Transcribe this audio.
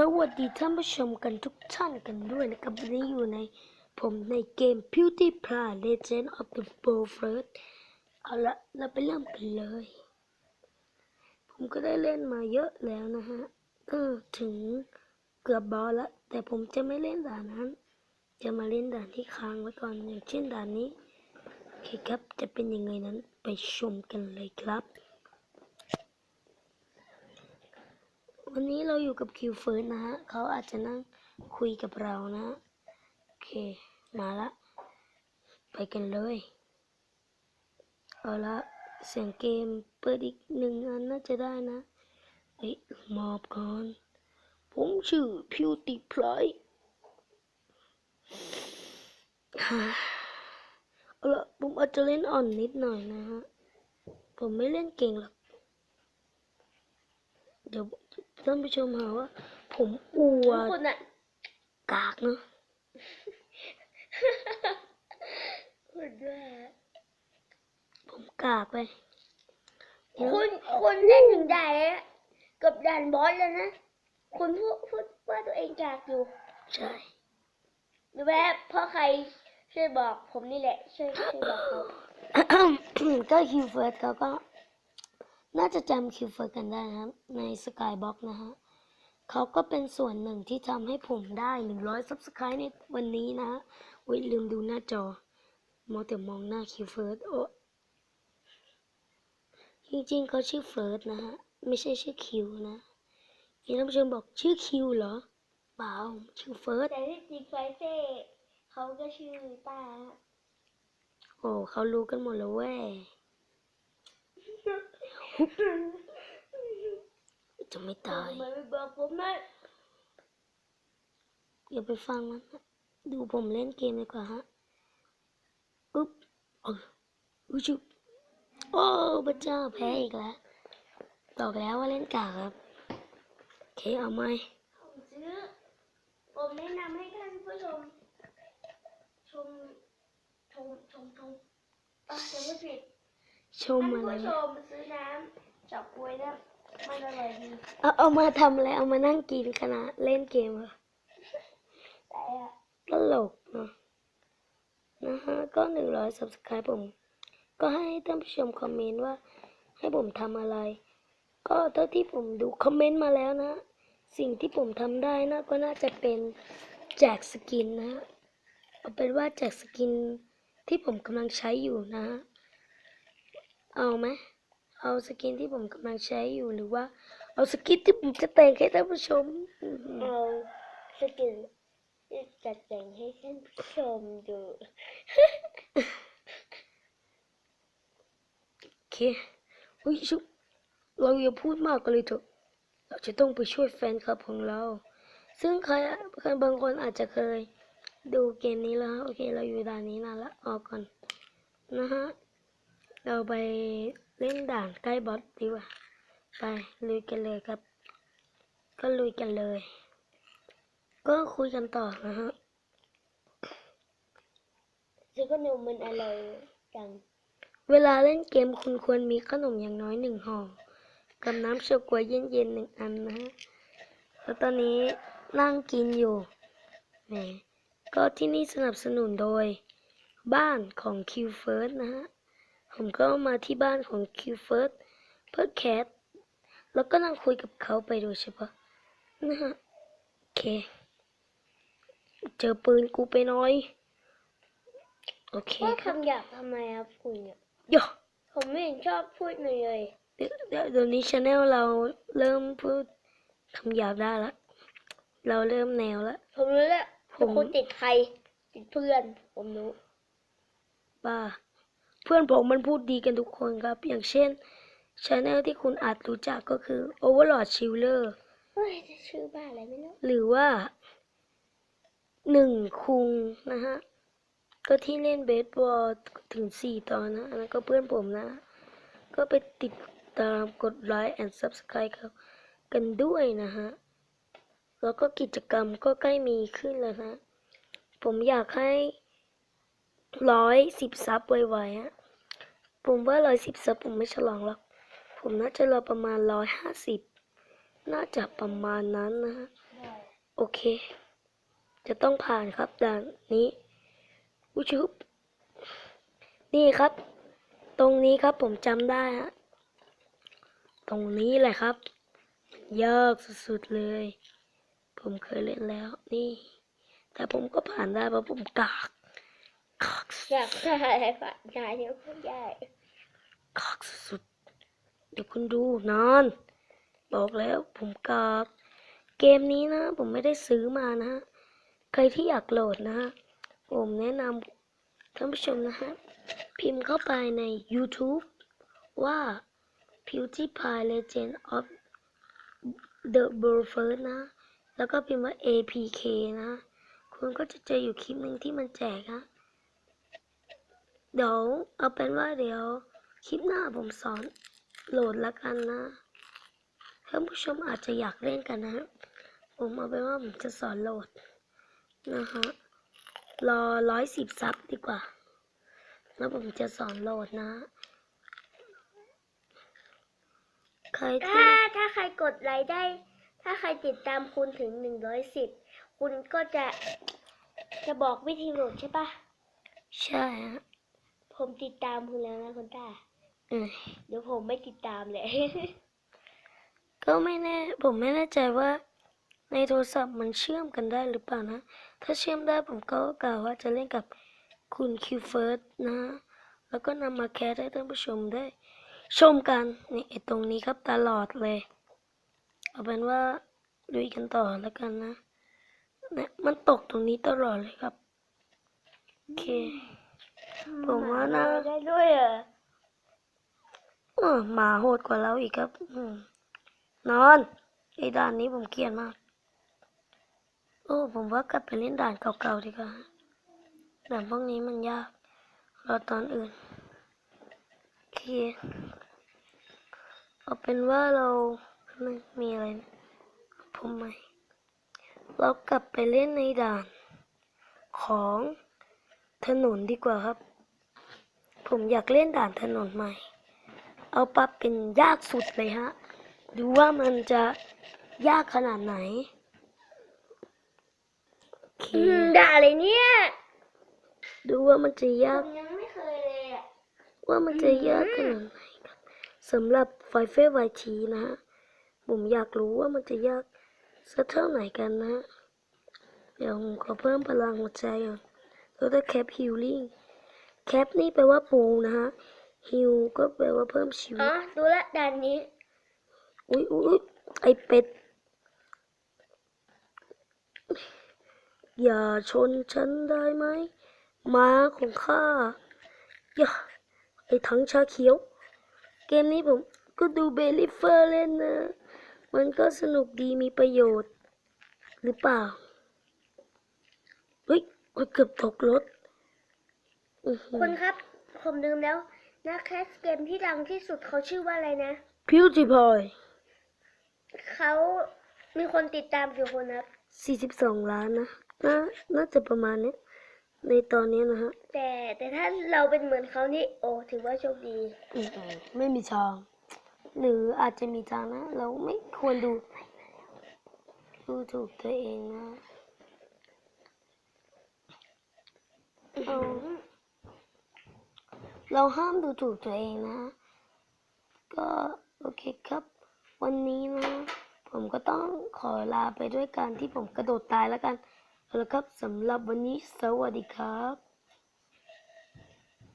สวัสดีท่านผู้ชมกันทุกท่านกันด้วยนะครับวันนี้อยู่ในผมในเกม PewDiePie Legend of the World First เอาละเราไปเริ่มกันเลย ผมก็ได้เล่นมาเยอะแล้วนะฮะก็ถึงเกือบบอสแล้วแต่ผมจะไม่เล่นด่านนั้น จะมาเล่นด่านที่ค้างไว้ก่อนอย่างเช่นด่านนี้โอเคครับจะเป็นยังไงนั้นไปชมกันเลยครับ วันนี้เราอยู่กับคิวเฟิร์สนะฮะเขาอาจจะนั่งคุยกับเรานะโอเค มาละ ไปกันเลย เอาละเสียงเกมเปิดอีกหนึ่งอันน่าจะได้นะเฮ้ยมอบก่อน ผมชื่อพิวติพลอยเอาละผมอาจจะเล่นอ่อนนิดหน่อยนะฮะ ผมไม่เล่นเก่งหรอกเดี๋ยว ท่านผู้ชมหาว่า ผมอวดคุณอะกากเนาะคุณด้วยอะผมกากไปเดี๋ยวคุณคุณเล่นถึงด่านแล้วกับด่านบอสแล้วนะคุณพูดพูดว่าตัวเองจากอยู่ใช่หรือว่าเพราะใครช่วยบอกผมนี่แหละช่วยช่วยบอกเขา ก็คิวเฟิร์สเขาก็ น่าจะจำคิวเฟิร์สกันได้นะครับ ในสกายบ็อกนะฮะเขาก็เป็นส่วนหนึ่งที่ทำให้ผมได้หนึ่งร้อยซับสไครต์ในวันนี้นะฮะอุ้ยลืมดูหน้าจอมองแต่มองหน้าคิวเฟิร์สโอ้จริงๆเขาชื่อเฟิร์สนะฮะ ไม่ใช่ชื่อคิวนะเห็นท่านผู้ชมบอกชื่อคิวเหรอเปล่าชื่อเฟิร์สแต่ที่จริงไฟเซ่เขาก็ชื่อต้าโอ้เขารู้กันหมดแล้วเว้ย จะไม่ตายทำไมันไม่บอกผมนะอย่าไปฟังมันนะดูผมเล่นเกมดีกว่าฮะอุ๊บเอออุ๊ยชุบโอ้พระเจ้าแพ้อีกแล้วบอกแล้วว่าเล่นกากครับโอเคเอาไหมผมซื้อผมแนะนำให้ท่านผู้ชมชมชมชมชมอะจะไม่ผิด ชท่ามนอะไรผู้ชมซื้อน้ำจับกล้วยนะมันอร่อยดีเอาเอามาทำอะไรเอามานั่งกินขณะเล่นเกมเหรอแต่อะตลกเนอะนะฮะก็หนึ่งร้อย subscribe ผม ก็ให้ท่านผู้ชมคอมเมนต์ว่า ให้ผมทำอะไร ก็เท่าที่ผมดูคอมเมนต์มาแล้วนะ สิ่งที่ผมทำได้นะก็น่าจะเป็นแจกสกินนะฮะเอาเป็นว่าแจกสกินที่ผมกำลังใช้อยู่นะฮะ เอาไหมเอาสกินที่ผมกำลังใช้อยู่หรือว่า เอาสกินที่ผมจะแต่งให้ท่านผู้ชมอื้อหือเอาสกินที่จัดแต่งให้ท่านผู้ชมดูโอเคเฮ้ยชุบเราอย่าพูดมากกันเลยเถอะเราจะต้องไปช่วยแฟนคลับของเรา ซึ่งใครใครบางคนอาจจะเคยดูเกมนี้แล้วฮะโอเค เราอยู่ด่านนี้นานละออกก่อนนะฮะ เราไปเล่นด่านใกล้บอสดีกว่า ไปลุยกันเลยครับ ก็ลุยกันเลย ก็คุยกันต่อนะฮะซื้อขนมมันอร่อยจัง เวลาเล่นเกมคุณควรมีขนมอย่างน้อยหนึ่งห่อ กับน้ำเฉาก๊วยเย็นๆหนึ่งอันนะฮะ แล้วตอนนี้นั่งกินอยู่แหมก็ที่นี่สนับสนุนโดย บ้านของ Q First นะฮะ ผมก็มาที่บ้านของ Q First เพื่อแคสแล้วก็นั่งคุยกับเขาไปโดยเฉพาะนะฮะโอเค เจอปืนกูไปหน้อย โอเคว่าครับคำหยาบทำไมครับคุณเนี่ยโย่ผมไม่เห็นชอบพูดเลยเลยเดี๋ยวเดี๋ยวเดี๋ยวนี้ชาแนลเราเริ่มพูดคำหยาบได้ละ เราเริ่มแนวละ ผมรู้แล้วผม คุณติดใคร ติดเพื่อน ผมรู้ บ้า เพื่อนผมมันพูดดีกันทุกคนครับ อย่างเช่นชาแนลที่คุณอาจรู้จักก็คือ Overlord Chiller เฮ้ยจะชื่อบ้าอะไรไม่รู้หรือว่าหนึ่งคุงนะฮะ ก็ที่เล่นเบสบอลถึงสี่ตอนนะอันนั้นก็เพื่อนผมนะ ก็ไปติดตามกดไลค์ and subscribe เขากันด้วยนะฮะ แล้วก็กิจกรรมก็ใกล้มีขึ้นแล้วนะ ผมอยากให้ ร้อยสิบซับไวๆฮะผมว่าร้อยสิบซับผมไม่ฉลองหรอก ผมน่าจะรอประมาณร้อยห้าสิบน่าจะประมาณนั้นนะฮะโอเค จะต้องผ่านครับด่านนี้อุชุบนี่ครับ ตรงนี้ครับผมจำได้ฮะตรงนี้แหละครับ ยากสุดๆเลย ผมเคยเล่นแล้วนี่ แต่ผมก็ผ่านได้เพราะผมกากกาก อยากได้อะไรปะยายยังไม่ได้กากสุดๆเดี๋ยวคุณดูนอน บอกแล้วผมกากเกมนี้นะ ผมไม่ได้ซื้อมานะ ใครที่อยากโหลดนะ ผมแนะนำท่านผู้ชมนะฮะ พิมพ์เข้าไปใน YouTube ว่า PewDiePie Legend of the b u r f i r s t นะ แล้วก็พิมพ์ว่า APK นะ คุณก็จะเจออยู่คลิปหนึ่งที่มันแจกฮะ เดี๋ยวเอาเป็นว่าเดี๋ยวคลิปหน้าผมสอนโหลดละกันนะท่านผู้ชมอาจจะอยากเล่นกันนะฮะผมเอาเป็นว่าผมจะสอนโหลดนะฮะรอร้อยสิบซับดีกว่า แล้วผมจะสอนโหลดนะใครที่ถ้าถ้าใครกดไลค์ได้ ถ้าใครติดตามคุณถึงหนึ่งร้อยสิบคุณก็จะจะบอกวิธีโหลดใช่ปะใช่ฮะ ผมติดตามคุณแล้วนะคุณตาเออเดี๋ยวผมไม่ติดตามเลย ก็ไม่แน่ ผมไม่แน่ใจว่า ในโทรศัพท์มันเชื่อมกันได้หรือเปล่านะ ถ้าเชื่อมได้ผมก็กล่าวว่าจะเล่นกับคุณคิวเฟิร์สนะ แล้วก็นำมาแคสให้ท่านผู้ชมได้ ชมกันนี่ไอ้ตรงนี้ครับตลอดเลย เอาเป็นว่าลุยกันต่อแล้วกันนะเนี่ยมันตกตรงนี้ตลอดเลยครับ โอเค ผมว่านะได้ด้วยเหรอเออหมาโหดกว่าเราอีกครับอืมนอนไอ้ด่านนี้ผมเกลียดมาก โอ้ผมว่ากลับไปเล่นด่านเก่าๆดีกว่าด่านพวกนี้มันยากรอตอนอื่นโอเคเอาเป็นว่าเราไม่มีอะไรนะผมไม่เรากลับไปเล่นในด่านของถนนดีกว่าครับ ผมอยากเล่นด่านถนนใหม่ เอาปรับเป็นยากสุดเลยฮะ ดูว่ามันจะยากขนาดไหนโอเคอืมด่าอะไรเนี่ย ดูว่ามันจะผยากมยังไม่เคยเลยอะว่ามันจะยากขนาดไหนครับสำหรับไฟเฟอร์ไวทีนะฮะ ผมอยากรู้ว่ามันจะยากสักเท่าไหนกันนะฮะเดี๋ยวผมขอเพิ่มพลังหัวใจก่อนแล้วก็แคปฮิลลิ่ง แคปนี่แปลว่าปูนะฮะฮิลก็แปลว่าเพิ่มชีวิอ๋อตดูละด่านนี้ อุ้ยอุ้ยอุ๊ยไอเป็ด อย่าชนฉันได้ไหมม้าของข้าอย่าไอถังชาเขียว เกมนี้ผมก็ดูเบลลิเฟอร์เล่นนะ มันก็สนุกดีมีประโยชน์ หรือเปล่า เฮ้ยโอ้ยเกือบตกรถอื้อหือ คุณครับ ผมลืมแล้วนักแคสเกมที่ดังที่สุดเขาชื่อว่าอะไรนะพิวจีพอยเขามีคนติดตามกี่คนครับสี่สิบสองล้านนะน่าน่าจะประมาณนี้ในตอนนี้นะฮะ แต่แต่ถ้าเราเป็นเหมือนเขานี่ โอ้ถือว่าโชคดีอืมไม่มีทางหรืออาจจะมีทางนะ เราไม่ควรดูดูถูกตัวเองนะเรา เราห้ามดูถูกตัวเองนะ ก็โอเคครับ วันนี้นะ ผมก็ต้องขอลาไปด้วยการที่ผมกระโดดตายแล้วกัน แล้วครับสำหรับวันนี้สวัสดีครับ